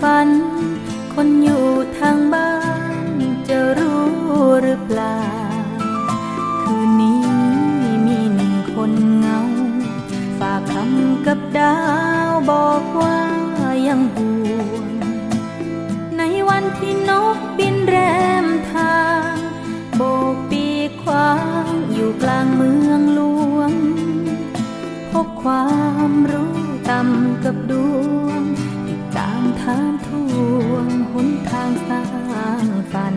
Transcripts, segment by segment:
ฝัน คนอยู่ทางบ้านจะรู้หรือเปล่า คืนนี้มีหนึ่งคนเงา ฝากคำกับดาวบอกว่ายังห่วง ในวันที่นกบินแรมทางโบกปีควางอยู่กลางเมืองหลวง พบความรู้ต่ำกับดวง ถามทวงหนทางสร้างฝัน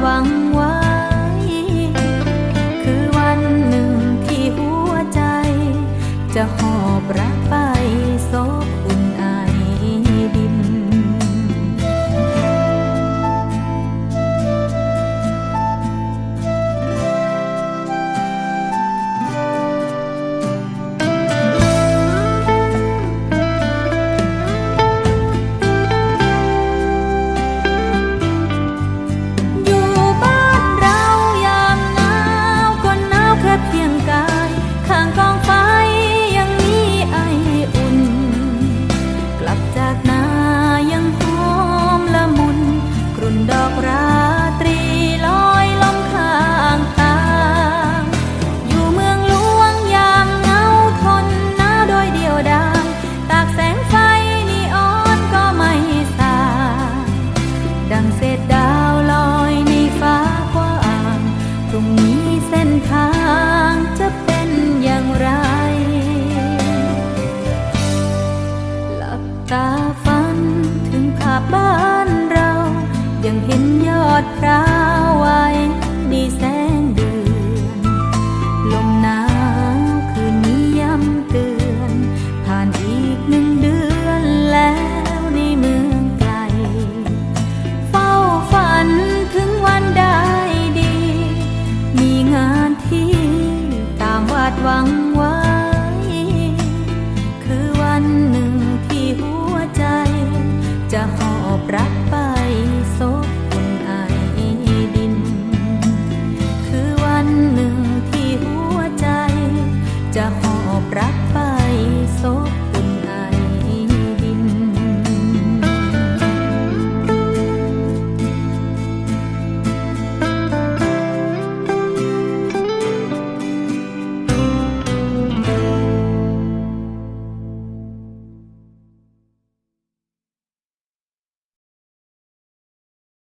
หวังไว้ คือวันหนึ่งที่หัวใจ จะหอบรักไปซบอุ่นอาย รงนี้เส้นทางจะเป็นอย่างไร หลับตาฝันถึงภาพบ้านเรา ยังเห็นยอดพร้าวไว 光